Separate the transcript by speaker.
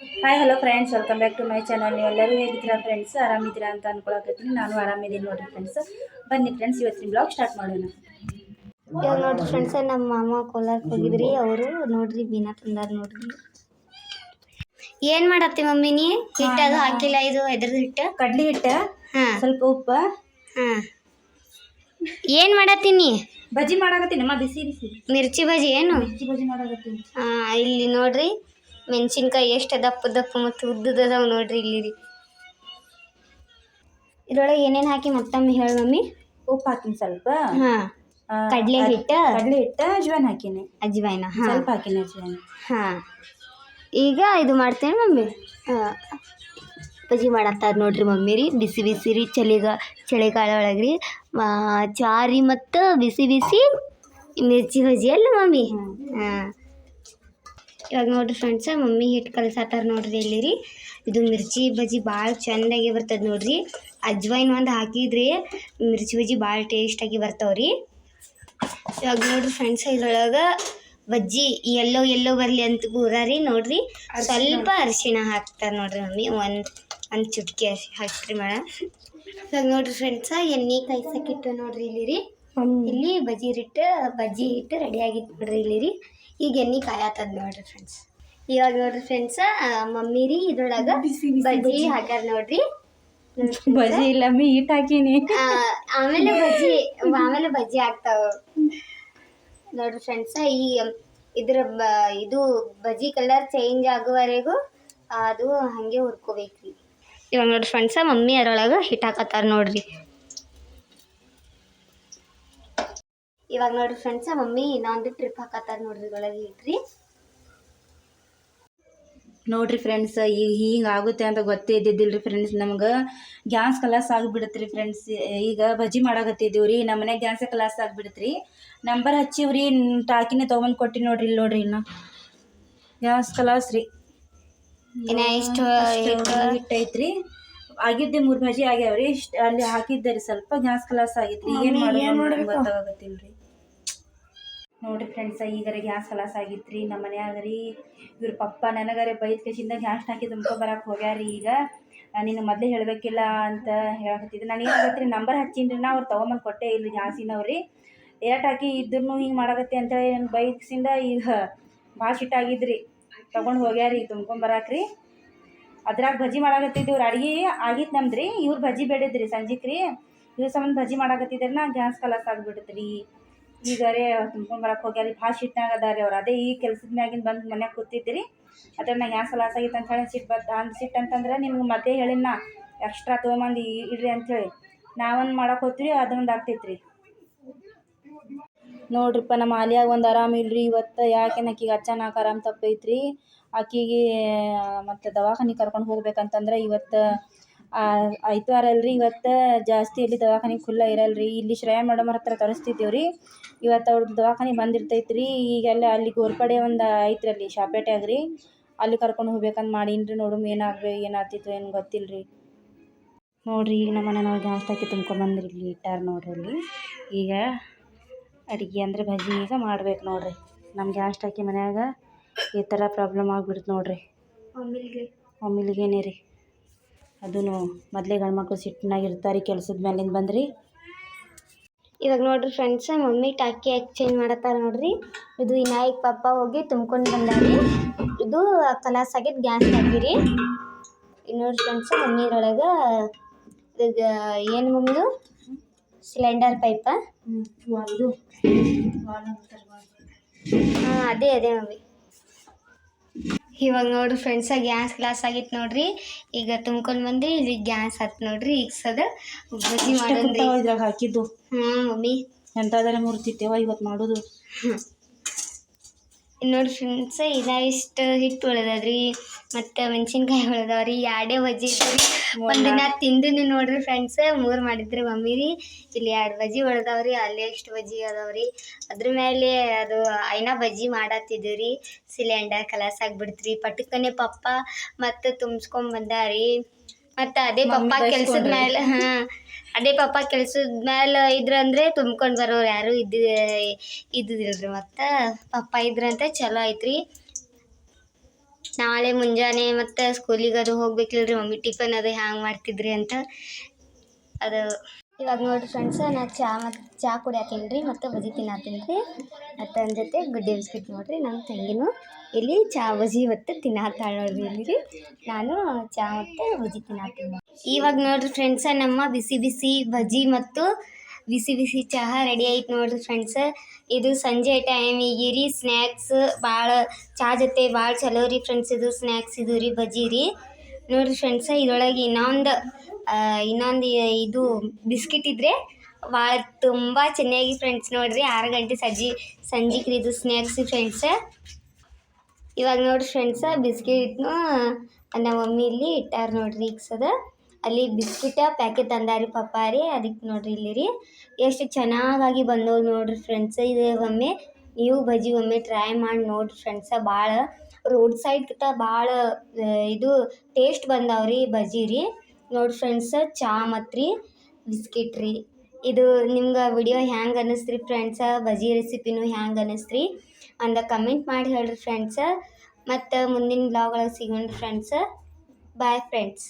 Speaker 1: Hi hello friends welcome back to my channel ನೀವೆಲ್ಲರೂ ಹೇಗಿದ್ದೀರಾ friends ಆರಾಮಿದ್ದೀರಾ ಅಂತ ಅನ್ಕೊಳಕತ್ತೀನಿ. ನಾನು ಆರಾಮಿದ್ದೀನಿ ನೋಡಿರಿ ಫ್ರೆಂಡ್ಸ್ ಬನ್ನಿ ಫ್ರೆಂಡ್ಸ್ ಇವತ್ತಿನ ಬ್ಲಾಗ್ ಸ್ಟಾರ್ಟ್ ಮಾಡೋಣ.
Speaker 2: ಇವಾಗ ನೋಡಿರಿ ಫ್ರೆಂಡ್ಸ್ ನಮ್ಮ ಮಾಮ ಕೋಲಾರಕ್ಕೆ ಹೋಗಿದ್ರಿ. ಅವರು ನೋಡ್ರಿ ಬೀನಾ ತಂದಾರ ನೋಡ್ರಿ. ಏನ್ ಮಾಡತ್ತಿ ಮಮ್ಮಿ ನೀ? ಹಿಟ್ಟು ಅದು ಹಾಕಿಲ್ಲ ಇದು ಎದ್ರದ ಹಿಟ್ಟು?
Speaker 1: ಕಡ್ಲಿ ಹಿಟ್ಟು
Speaker 2: ಹಾ.
Speaker 1: ಸ್ವಲ್ಪ ಉಪ್ಪು.
Speaker 2: ಹಾ. ಏನ್ ಮಾಡತ್ತೀನಿ
Speaker 1: ಬಜ್ಜಿ ಮಾಡಾಕತ್ತೀನಿ. ಅಮ್ಮ ಬಿಸಿ ಬಿಸಿ.
Speaker 2: ಮಿರ್ಚಿ ಬಜ್ಜಿ ಏನು?
Speaker 1: ಮಿರ್ಚಿ ಬಜ್ಜಿ ಮಾಡಾಕತ್ತೀನಿ.
Speaker 2: ಇಲ್ಲಿ ನೋಡ್ರಿ. ಮೆಣಸಿನ್ಕಾಯಿ ಎಷ್ಟು ದಪ್ಪ ದಪ್ಪ ಮತ್ತು ಉದ್ದದವು ನೋಡ್ರಿ ಇಲ್ಲಿ ರೀ ಇದ್ರೊಳಗೆ ಏನೇನು ಹಾಕಿ ಮತ್ತೊಮ್ಮೆ ಹೇಳಿ ಮಮ್ಮಿ?
Speaker 1: ಉಪ್ಪು ಹಾಕಿನಿ ಸ್ವಲ್ಪ.
Speaker 2: ಹಾಂ. ಕಡಲೆ ಹಿಟ್ಟು?
Speaker 1: ಕಡಲೆ ಹಿಟ್ಟು ಅಜ್ವಾನ್ ಹಾಕಿನಿ.
Speaker 2: ಅಜ್ವಾನ ಹಾ.
Speaker 1: ಸ್ವಲ್ಪ ಹಾಕಿನಿ ಅಜ್ವಾನ್.
Speaker 2: ಹಾಂ. ಈಗ ಇದು ಮಾಡ್ತೇನೆ ಮಮ್ಮಿ? ಬಜ್ಜಿ ಮಾಡತ್ತಾರ ನೋಡ್ರಿ ಮಮ್ಮಿ ರೀ. ಬಿಸಿ ಬಿಸಿ ರೀ ಚಳಿಗ ಚಳಿಗಾಲ ಒಳಗೆ ರೀ. ಚಾರಿ ಮತ್ತು ಬಿಸಿ ಬಿಸಿ ಮಿರ್ಚಿ ಬಜ್ಜಿ ಅಲ್ಲ ಮಮ್ಮಿ? ಹಾಂ. ಇವಾಗ ನೋಡಿರಿ ಫ್ರೆಂಡ್ಸ ಮಮ್ಮಿ ಹಿಟ್ಟು ಕಲಸಾತಾರ ನೋಡ್ರಿ ಇಲ್ಲಿ ರೀ ಇದು ಮಿರ್ಚಿ ಬಜ್ಜಿ ಭಾಳ ಚೆಂದಾಗಿ ಬರ್ತದೆ ನೋಡ್ರಿ. ಅಜ್ವೈನ್ ಒಂದು ಹಾಕಿದ್ರಿ ಮಿರ್ಚಿ ಬಜ್ಜಿ ಭಾಳ ಟೇಸ್ಟಾಗಿ ಬರ್ತಾವ್ರಿ. ಇವಾಗ ನೋಡ್ರಿ ಫ್ರೆಂಡ್ಸ್ ಇದ್ರೊಳಗೆ ಬಜ್ಜಿ ಎಲ್ಲೋ ಎಲ್ಲೋ ಬರಲಿ ಅಂತ ಕೂರಾರಿ ನೋಡ್ರಿ. ಸ್ವಲ್ಪ ಅರಿಶಿಣ ಹಾಕ್ತಾರೆ ನೋಡ್ರಿ ಮಮ್ಮಿ. ಒಂದು ಒಂದು ಚುಟ್ಕಿ ಅರಿಶಿ ಹಾಕ್ರಿ ಮೇಡಮ್ ಇವಾಗ ನೋಡ್ರಿ ಫ್ರೆಂಡ್ಸ ಎಣ್ಣೆ ಕಾಯ್ಸಕ್ಕಿಟ್ಟು ನೋಡ್ರಿ ಇಲ್ಲಿ ರೀ ಇಲ್ಲಿ ಬಜ್ಜಿ ಹಿಟ್ಟು ಬಜ್ಜಿ ಹಿಟ್ಟು ರೆಡಿ ಆಗಿತ್ತು ನೋಡ್ರಿ ಇಲ್ಲಿ ರೀ ಈಗ ಎಣ್ಣೆ ಕಾಯತ್ತದ ನೋಡ್ರಿ ಫ್ರೆಂಡ್ಸ್ ಇವಾಗ ನೋಡ್ರಿ ಫ್ರೆಂಡ್ಸ್ ಮಮ್ಮಿ ರೀ ಇದ್ರೊಳಗೆ ಬಜ್ಜಿ ಹಾಕ್ಯಾರ ನೋಡ್ರಿ.
Speaker 1: ಬಜ್ಜಿ ಇಲ್ಲ ಮೀಟ್ ಹಾಕಿನಿ.
Speaker 2: ಆಮೇಲೆ ಬಜ್ಜಿ ಆಮೇಲೆ ಬಜ್ಜಿ ಆಗ್ತಾವ ನೋಡ್ರಿ ಫ್ರೆಂಡ್ಸ್ ಈ ಇದ್ರ ಬ ಇದು ಬಜ್ಜಿ ಕಲರ್ ಚೇಂಜ್ ಆಗುವವರೆಗೂ ಅದು ಹಾಗೆ ಹುರ್ಕೋಬೇಕ್ರಿ. ಇವಾಗ ನೋಡ್ರಿ ಫ್ರೆಂಡ್ಸ ಮಮ್ಮಿ ಅದರೊಳಗೆ ಹಿಟ್ ಹಾಕತ್ತಾರ ನೋಡ್ರಿ. ಇವಾಗ ನೋಡ್ರಿ ಫ್ರೆಂಡ್ಸ್ ಮಮ್ಮಿ ಇನ್ನೊಂದು ಟ್ರಿಪ್ ಹಾಕತ್ತಾರ ನೋಡ್ರಿ ಒಳಗೆ ಇಟ್ರಿ
Speaker 1: ನೋಡ್ರಿ ಫ್ರೆಂಡ್ಸ್ ಈಗ ಹಿಂಗೆ ಆಗುತ್ತೆ ಅಂತ ಗೊತ್ತೇ ಇದ್ದಿದ್ದಿಲ್ಲ ರೀ ಫ್ರೆಂಡ್ಸ್ ನಮ್ಗೆ ಗ್ಯಾಸ್ ಕಲಾಸ್ ಆಗಿಬಿಡತ್ತೆ ರೀ ಫ್ರೆಂಡ್ಸ್ ಈಗ ಬಜ್ಜಿ ಮಾಡಾಕತ್ತಿದ್ದೀವಿ ರೀ ನಮ್ಮ ಮನ್ಯಾಗ ಗ್ಯಾಸ್ ಕಲಾಸ್ ಆಗಿಬಿಡತ್ತೆ ರೀ ನಂಬರ್ ಹಚ್ಚಿವ್ರಿ ಟಾಕಿನೇ ತೊಗೊಂಬಂದು ಕೊಟ್ಟಿ ನೋಡ್ರಿ ಇಲ್ಲಿ ನೋಡ್ರಿ ಇನ್ನ. ಗ್ಯಾಸ್ ಕಲಾಸ್ ರೀ. ಇಷ್ಟ ಆಗಿದ್ದೆ ಮೂರು ಬಜ್ಜಿ ಆಗ್ಯಾವ್ರಿ ಇಷ್ಟ ಅಲ್ಲಿ ಹಾಕಿದ್ದೆ ರೀ ಸ್ವಲ್ಪ ಗ್ಯಾಸ್ ಕಲಾಸ್ ಆಗಿತ್ತು ಏನು ಮಾಡೋದು ಗೊತ್ತಾಗತ್ತಿಲ್ಲ ರೀ ನೋಡ್ರಿ ಫ್ರೆಂಡ್ಸ ಈಗರ ಗ್ಯಾಸ್ ಕಲಾಸ್ ರೀ ನಮ್ಮ ಮನ್ಯಾಗ ರೀ. ಇವ್ರ ಪಪ್ಪ ನನಗರೆ ಬೈದ್ ಕಸಿಂದ ಗ್ಯಾಸ್ ಹಾಕಿ ತುಂಬ್ಕೊ ಬರಕ್ಕೆ ಹೋಗ್ಯಾರಿ ಈಗ. ನೀನು ಮೊದಲೇ ಹೇಳಬೇಕಿಲ್ಲ ಅಂತ ಹೇಳಕತ್ತಿದ್ದೆ. ನಾನು ಏನು ಆಗತ್ತೆ ರೀ ನಂಬರ್ ಹಚ್ಚಿನ್ರಿ ನಾ, ಅವ್ರು ತೊಗೊಂಬಂದು ಕೊಟ್ಟೆ ಇಲ್ಲ ಗ್ಯಾಸಿನವ್ರಿ ಏಟ್ ಹಾಕಿ ಇದ್ರೂ ಹಿಂಗೆ ಮಾಡಕತ್ತೆ ಅಂತೇಳಿ ನನ್ನ ಬೈಕ್ಸಿಂದ ಈಗ ಭಾಳ ಸಿಟ್ಟಾಗಿದ್ರಿ ತೊಗೊಂಡು ಹೋಗ್ಯಾರಿ ತುಂಬ್ಕೊಂಬರಾಕ್ರಿ ಅದ್ರಾಗ ಬಜ್ಜಿ ಮಾಡಾಕತ್ತಿದ್ದೀವ್ರಿ ಅಡುಗೆ ಆಗಿತ್ತು ನಮ್ದು ರೀ ಇವ್ರು ಬಜ್ಜಿ ಬೇಡಿದ್ರಿ ಸಂಜಿಕ್ರಿ ಇವ್ರ ಸಂಬಂಧ ಬಜ್ಜಿ ಮಾಡಾಕತ್ತಿದ್ರೆ ನಾ, ಗ್ಯಾಸ್ ಕಲಾಸ್ ಆಗಿಬಿಡ್ತು ರೀ ಈಗ ರೇ ತುಂಬ್ಕೊಂಡು ಬರಕ್ಕೆ ಹೋಗ್ಯಾರಿ. ಭಾಳ ಸಿಟ್ನಾಗ ಅದಾರಿ ಅವ್ರು. ಅದೇ ಈ ಕೆಲ್ಸದ ಮ್ಯಾಗಿನ ಬಂದು ಮನ್ಯಾಗ ಕೂತಿದ್ರಿ ಅದ್ರ ನಾ ಯಾವ ಸಲ ಆಗಿತ್ತು ಅಂತ ಹೇಳಿ ಸಿಟ್ಟು ಬತ್ ಅಂದ್ ಸಿಟ್ ಅಂತಂದ್ರೆ ನಿಮ್ಗೆ ಮತ್ತೆ ಹೇಳಿನ ಎಕ್ಸ್ಟ್ರಾ ತೊಗೊಂಬಂದು ಇಡ್ರಿ ಅಂಥೇಳಿ ನಾವೊಂದು ಮಾಡಕ್ಕೆ ಹೋಗ್ತೀವಿ ಅದೊಂದು ಆಗ್ತೈತ್ರಿ. ನೋಡ್ರಿಪ್ಪ ನಮ್ಮ ಆಲಿಯಾಗ ಒಂದು ಆರಾಮ ಇಲ್ರಿ. ಇವತ್ತು ಯಾಕೆ ಆಕಿಗೆ ಅಚಾನಕ್ ಆರಾಮ್ ತಪ್ಪೈತ್ರಿ. ಆಕಿಗೆ ಮತ್ತು ದವಾಖಾನಿಗೆ ಕರ್ಕೊಂಡು ಹೋಗ್ಬೇಕಂತಂದ್ರೆ ಇವತ್ತು ಐತವಾರ ಅಲ್ರಿ ಇವತ್ತು ಜಾಸ್ತಿ ಇಲ್ಲಿ ದವಾಖಾನೆ ಖುಲ್ಲ ಇರಲ್ರಿ. ಇಲ್ಲಿ ಶ್ರೇಯಾ ಮೇಡಮ್ ಹತ್ರ ತರಿಸ್ತಿದ್ದೇವೆ ರೀ ಇವತ್ತು ಅವ್ರದ್ದು ದವಾಖಾನೆ ಬಂದಿರ್ತೈತೆ ರೀ ಈಗೆಲ್ಲ ಅಲ್ಲಿ ಗೋರ್ಪಡೆ ಒಂದು ಐತ್ರಿ ಅಲ್ಲಿ ಶಾಪೇಟ್ಯಾಗ ರೀ ಅಲ್ಲಿ ಕರ್ಕೊಂಡು ಹೋಗ್ಬೇಕಂತ ಮಾಡೀನಿ ರೀ ನೋಡುಮ್ ಏನಾಗ್ಬೇ ಏನಾಗ್ತಿತ್ತು ಏನು ಗೊತ್ತಿಲ್ಲ ರೀ ನೋಡಿರಿ ಈಗ ನಮ್ಮ ಮನೆಯವ್ರು ಗ್ಯಾಸ್ ಹಾಕಿ ತುಂಬ್ಕೊಂಬಂದ್ರಿ ಇಲ್ಲಿ ಇಟ್ಟಾರ ನೋಡ್ರಿ ಅಲ್ಲಿ. ಈಗ ಅಡುಗೆ ಅಂದರೆ ಬಜ್ಜಿ ಈಗ ಮಾಡ್ಬೇಕು ನೋಡ್ರಿ. ನಮ್ಮ ಗ್ಯಾಸ್ ಹಾಕಿ ಮನ್ಯಾಗ ಈ ಥರ ಪ್ರಾಬ್ಲಮ್ ಆಗ್ಬಿಡ್ತು ನೋಡ್ರಿ. ಒಮ್ಮಿಲಿಗೇನೆ ರೀ. ಅದೂ ಮೊದಲೇ ಗಂಡ್ಮಕ್ಳು ಸಿಟ್ಟಿನಾಗ ಇರ್ತಾರೆ ಕೆಲ್ಸದ ಮೇಲಿಂದ ಬಂದ್ರಿ.
Speaker 2: ಇವಾಗ ನೋಡ್ರಿ ಫ್ರೆಂಡ್ಸ್ ಮಮ್ಮಿ ಟಾಕಿ ಎಕ್ಸ್ಚೇಂಜ್ ಮಾಡತ್ತಾರ ನೋಡ್ರಿ. ಇದು ವಿನಾಯಕ್ ಪಪ್ಪ ಹೋಗಿ ತುಂಬ್ಕೊಂಡು ಬಂದಾರಿ ಇದು ಕಲಾಸ್ ಆಗಿದ್ದು ಗ್ಯಾಸ್ ಹಾಕಿರಿ. ನೋಡ್ರಿ ಫ್ರೆಂಡ್ಸ್ ಮಮ್ಮಿ ಇದ್ರೊಳಗೆ ಈಗ ಏನು ಮಮ್ಮಿದು? ಸಿಲಿಂಡರ್ ಪೈಪ
Speaker 1: ಇದು
Speaker 2: ಹಾಂ ಅದೇ ಅದೇ ಮಮ್ಮಿ. ಇವಾಗ ನೋಡ್ರಿ ಫ್ರೆಂಡ್ಸ ಗ್ಯಾಸ್ ಗ್ಲಾಸ್ ಆಗಿತ್ತು ನೋಡ್ರಿ. ಈಗ ತುಂಬ್ಕೊಂಡು ಬಂದು ಇಲ್ಲಿ ಗ್ಯಾಸ್ ಹತ್ತು ನೋಡ್ರಿ ಈಗ ಸದ ಬಜ್ಜಿ ಮಾಡೋದ್ರಿ
Speaker 1: ಇದ್ರಾಗ ಹಾಕಿದ್ದು.
Speaker 2: ಹ್ಮ್ ಮಮ್ಮಿ.
Speaker 1: ಎಂತಾದ್ರೆ ಮುರ್ತಿತ್ತೇವ ಇವತ್ತು ಮಾಡೋದು.
Speaker 2: ನೋಡಿ ಫ್ರೆಂಡ್ಸ್ ಇದ ಇಷ್ಟು ಹಿಟ್ಟು ಉಳಿದದ್ರಿ, ಮತ್ತು ಮೆಣಸಿನ್ಕಾಯಿ ರೀ ಎರಡೇ ಬಜ್ಜಿ ಒಂದಿನ ತಿಂದಿನಿ ನೋಡ್ರಿ ಫ್ರೆಂಡ್ಸ್ ಮೂರು ಮಾಡಿದ್ರಿ ಮಮ್ಮಿ ರೀ. ಇಲ್ಲಿ ಎರಡು ಬಜ್ಜಿ ಉಳ್ದವ್ರಿ, ಅಲ್ಲೇ ಎಷ್ಟು ಬಜ್ಜಿ ಅದಾವ್ರಿ. ಅದ್ರ ಮೇಲೆ ಅದು ಐನಾ ಬಜ್ಜಿ ಮಾಡತ್ತಿದ್ವಿ ರೀ ಸಿಲಿಂಡರ್ ಕಲಾಸ್ ಆಗ್ಬಿಡ್ತ್ರಿ ಪಟಕ್ಕನೆ ಪಪ್ಪ ಮತ್ತು ತುಂಬಿಸ್ಕೊಂಡ್ ಬಂದಾರಿ. ಮತ್ತು ಅದೇ ಪಪ್ಪ ಕೆಲ್ಸದ ಮೇಲೆ ಹಾ ಅದೇ ಪಪ್ಪ ಕೆಲ್ಸದ ಮೇಲೆ ಇದ್ರಂದ್ರೆ ತುಂಬ್ಕೊಂಡು ಬರೋರು ಯಾರು ಇದ್ದ ಇದ್ದಿದ್ದಿಲ್ರಿ ಮತ್ತು. ಪಪ್ಪ ಇದ್ರಂತೆ ಚಲೋ ಐತ್ರಿ. ನಾಳೆ ಮುಂಜಾನೆ ಮತ್ತು ಸ್ಕೂಲಿಗೆ ಅದು ಹೋಗ್ಬೇಕಿಲ್ರಿ ಮಮ್ಮಿ ಟಿಫನ್ ಅದು ಹ್ಯಾಂಗೆ ಮಾಡ್ತಿದ್ರಿ ಅಂತ. ಅದು ಇವಾಗ ನೋಡಿರಿ ಫ್ರೆಂಡ್ಸ್ ನಾ ಚಾ ಮತ್ತು ಚಹಾ ಕುಡಿಯತ್ತೀನಿ ರೀ ಮತ್ತು ಬಜಿ ತಿನ್ನತ್ತೀನಿ ರೀ ಮತ್ತು ಅದ್ರ ಜೊತೆ ಗುಡ್ಡೆ ಬಿಸ್ಕಿಟ್ ನೋಡಿರಿ ನಮ್ಮ ತಂಗಿನೂ ಇಲ್ಲಿ ಚಾ ಬಜಿ ಮತ್ತು ತಿನ್ನತ್ತಾಳ ಇಲ್ಲಿ ನಾನು ಚಾ ಮತ್ತು ಬಜಿ ತಿನ್ನತ್ತೀನಿ ಇವಾಗ ನೋಡಿರಿ ಫ್ರೆಂಡ್ಸ ನಮ್ಮ ಬಿಸಿ ಬಿಸಿ ಬಜಿ ಮತ್ತು ಬಿಸಿ ಬಿಸಿ ಚಹಾ ರೆಡಿ ಆಯ್ತು ನೋಡಿರಿ ಫ್ರೆಂಡ್ಸ ಇದು ಸಂಜೆ ಟೈಮಿಗೆ ರೀ ಸ್ನ್ಯಾಕ್ಸ್ ಭಾಳ ಚಹಾ ಜೊತೆ ಭಾಳ ಚಲೋ ರೀ ಫ್ರೆಂಡ್ಸ್ ಇದು ಸ್ನ್ಯಾಕ್ಸ್ ಇದು ರೀ ಬಜಿ ರೀ. ನೋಡಿರಿ ಫ್ರೆಂಡ್ಸ ಇದರೊಳಗೆ ಇನ್ನೊಂದು ಇನ್ನೊಂದು ಇದು ಬಿಸ್ಕಿಟ್ ಇದ್ದರೆ ಭಾಳ ತುಂಬ ಚೆನ್ನಾಗಿ ಫ್ರೆಂಡ್ಸ್ ನೋಡ್ರಿ. ಆರು ಗಂಟೆ ಸಂಜೆ ಸಂಜೆಗೆ ಇದು ಸ್ನ್ಯಾಕ್ಸ್ ಫ್ರೆಂಡ್ಸ ಇವಾಗ ನೋಡ್ರಿ ಫ್ರೆಂಡ್ಸ ಬಿಸ್ಕಿಟ್ನು ನಮ್ಮ ಮಮ್ಮಿ ಇಲ್ಲಿ ಇಟ್ಟಾರ ನೋಡ್ರಿ ಈಗ ಸದ ಅಲ್ಲಿ ಬಿಸ್ಕಿಟ ಪ್ಯಾಕೆಟ್ ತಂದಾರಿ ಪಪ್ಪ ರೀ ಅದಕ್ಕೆ ನೋಡ್ರಿ ಇಲ್ಲಿ ರೀ. ಎಷ್ಟು ಚೆನ್ನಾಗಾಗಿ ಬಂದವು ನೋಡ್ರಿ ಫ್ರೆಂಡ್ಸ್ ಇದು ಒಮ್ಮೆ ನೀವು ಬಜ್ಜಿ ಒಮ್ಮೆ ಟ್ರೈ ಮಾಡಿ ನೋಡ್ರಿ ಫ್ರೆಂಡ್ಸ ಭಾಳ ರೋಡ್ ಸೈಡ್ಗಿಂತ ಭಾಳ ಇದು ಟೇಸ್ಟ್ ಬಂದಾವ್ರಿ ಬಜ್ಜಿ ರೀ. ನೋಡಿ ಫ್ರೆಂಡ್ಸ, ಚಾ ಮತ್ತು ರೀ ಬಿಸ್ಕಿಟ್ ರೀ. ಇದು ನಿಮ್ಗೆ ವಿಡಿಯೋ ಹ್ಯಾಂಗೆ ಅನ್ನಿಸ್ತ್ರಿ ಫ್ರೆಂಡ್ಸ, ಬಜಿ ರೆಸಿಪಿನೂ ಹ್ಯಾಂಗೆ ಅನ್ನಿಸ್ತ್ರಿ ಅಂದ ಕಮೆಂಟ್ ಮಾಡಿ ಹೇಳ್ರಿ ಫ್ರೆಂಡ್ಸ. ಮತ್ತು ಮುಂದಿನ ಬ್ಲಾಗ್ ಒಳಗೆ ಸಿಗೋಣ ಫ್ರೆಂಡ್ಸ. Bye friends